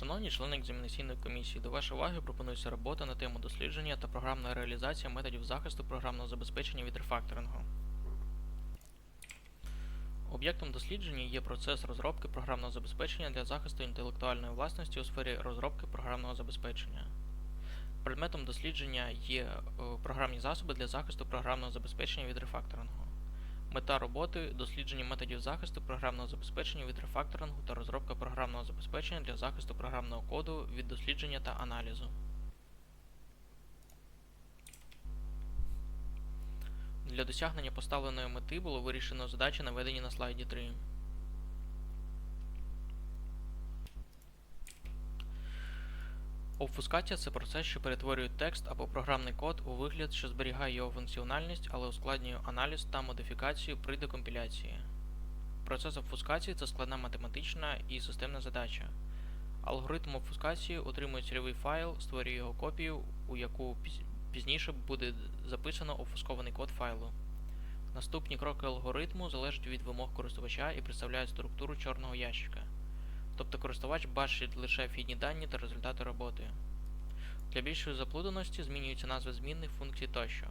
Шановні члени екзаменаційної комісії, до вашої уваги пропонується робота на тему дослідження та програмна реалізація методів захисту програмного забезпечення від рефакторингу. Об'єктом дослідження є процес розробки програмного забезпечення для захисту інтелектуальної власності у сфері розробки програмного забезпечення. Предметом дослідження є е, програмні засоби для захисту програмного забезпечення від рефакторингу. Мета роботи дослідження методів захисту програмного забезпечення від рефакторингу та розробка програмного забезпечення для захисту програмного коду від дослідження та аналізу. Для досягнення поставленої мети було вирішено задачі, наведені на слайді 3. Обфускація це процес, що перетворює текст або програмний код у вигляд, що зберігає його функціональність, але ускладнює аналіз та модифікацію при декомпіляції. Процес обфускації це складна математична і системна задача. Алгоритм обфускації отримує цільовий файл, створює його копію, у яку пізніше буде записано обфускований код файлу. Наступні кроки алгоритму залежать від вимог користувача і представляють структуру чорного ящика. Тобто користувач бачить лише вхідні дані та результати роботи. Для більшої заплутаності змінюються назви змінних функцій тощо.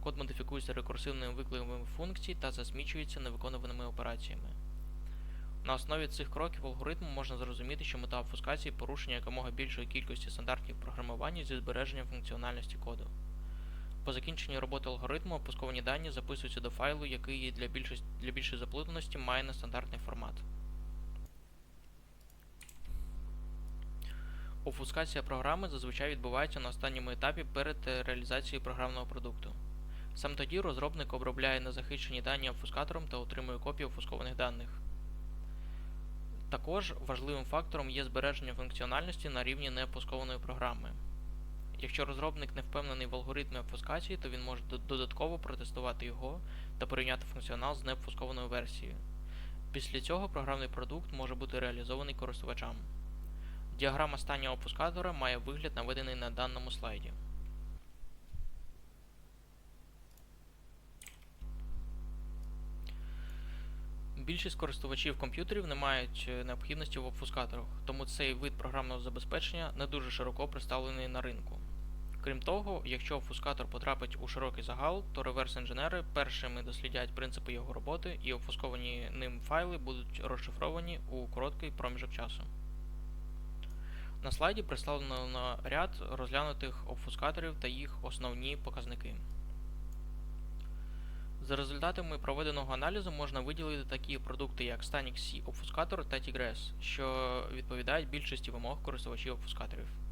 Код модифікується рекурсивними викликами функцій та засмічується невиконуваними операціями. На основі цих кроків алгоритму можна зрозуміти, що мета обфускації порушення якомога більшої кількості стандартів програмування зі збереженням функціональності коду. По закінченні роботи алгоритму опусковані дані записуються до файлу, який для, більшості, для більшої заплутаності має нестандартний формат. Обфускація програми зазвичай відбувається на останньому етапі перед е, реалізацією програмного продукту. Саме тоді розробник обробляє незахищені дані обфускатором та отримує копії обфускованих даних. Також важливим фактором є збереження функціональності на рівні необфускованої програми. Якщо розробник не впевнений в алгоритмі обфускації, то він може додатково протестувати його та порівняти функціонал з необфускованою версією. Після цього програмний продукт може бути реалізований користувачам. Діаграма станнього опускатора має вигляд наведений на даному слайді. Більшість користувачів комп'ютерів не мають е, необхідності в обфускаторах, тому цей вид програмного забезпечення не дуже широко представлений на ринку. Крім того, якщо обфускатор потрапить у широкий загал, то реверс-інженери першими дослідять принципи його роботи і обфусковані ним файли будуть розшифровані у короткий проміжок часу. На слайді представлено ряд розглянутих обфускаторів та їх основні показники. За результатами проведеного аналізу можна виділити такі продукти, як Stanix C обфускатор та Tigres, що відповідають більшості вимог користувачів обфускаторів.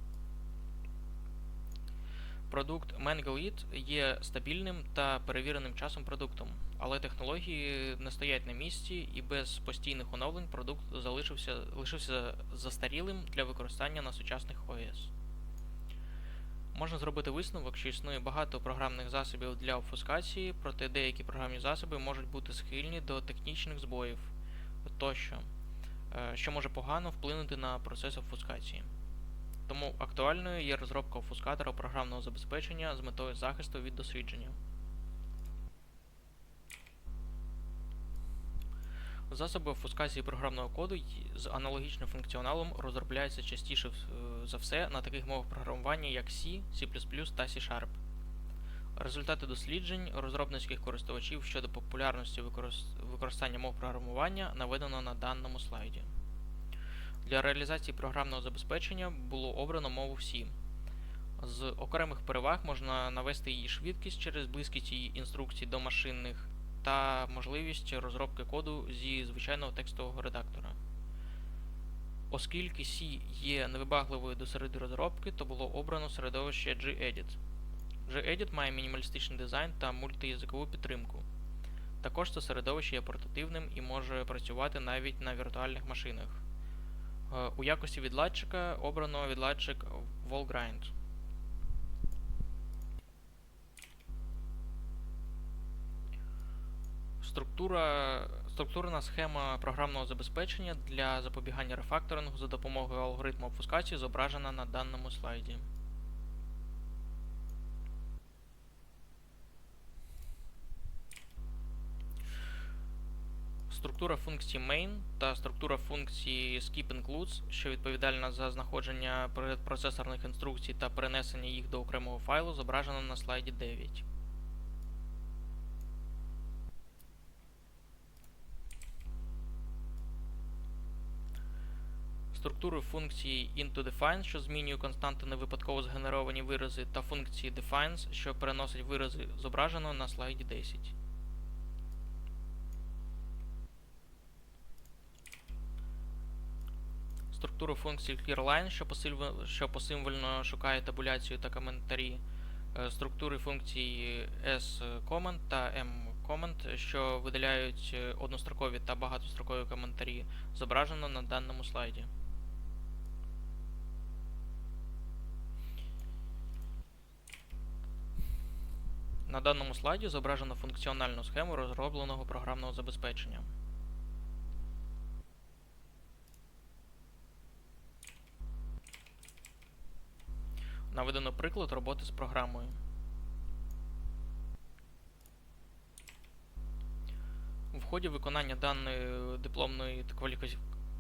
Продукт Mangalit є стабільним та перевіреним часом продуктом, але технології не стоять на місці і без постійних оновлень продукт залишився, лишився застарілим для використання на сучасних ОС. Можна зробити висновок, що існує багато програмних засобів для обфускації, проте деякі програмні засоби можуть бути схильні до технічних збоїв тощо, е, що може погано вплинути на процес обфускації. Тому актуальною є розробка обфускатора програмного забезпечення з метою захисту від дослідження. Засоби обфускації програмного коду з аналогічним функціоналом розробляються частіше е, за все на таких мовах програмування, як C, C++ та C-Sharp. Результати досліджень розробницьких користувачів щодо популярності використання мов програмування наведено на даному слайді. Для реалізації програмного забезпечення було обрано мову C. З окремих переваг можна навести її швидкість через близькість її інструкцій до машинних та можливість розробки коду зі звичайного текстового редактора. Оскільки C є невибагливою до середи розробки, то було обрано середовище Gedit. Gedit має мінімалістичний дизайн та мультиязикову підтримку. Також це середовище є портативним і може працювати навіть на віртуальних машинах. Е, У якості відладчика обрано відладчик WallGrind. Структура, структурна схема програмного забезпечення для запобігання рефакторингу за допомогою алгоритму обфускації зображена на даному слайді. Структура функції main та структура функції skip includes, що відповідальна за знаходження процесорних інструкцій та перенесення їх до окремого файлу, зображено на слайді 9. Структури функції into_define, що змінює константи на випадково згенеровані вирази, та функції defines, що переносить вирази, зображено на слайді 10. Структуру функції clearline, що, що посимвольно шукає табуляцію та коментарі. Е, Структури функцій s-comment та m-comment, що видаляють е, однострокові та багатострокові коментарі, зображено на даному слайді. На даному слайді зображено функціональну схему розробленого програмного забезпечення. Наведено приклад роботи з програмою. В ході виконання даної дипломної та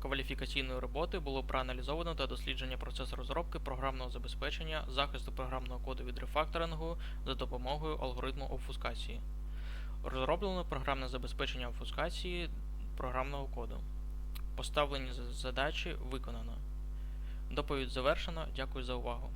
кваліфікаційної роботи було проаналізовано та дослідження процесу розробки програмного забезпечення захисту програмного коду від рефакторингу за допомогою алгоритму обфускації. Розроблено програмне забезпечення обфускації програмного коду. Поставлені задачі виконано. Доповідь завершено. Дякую за увагу.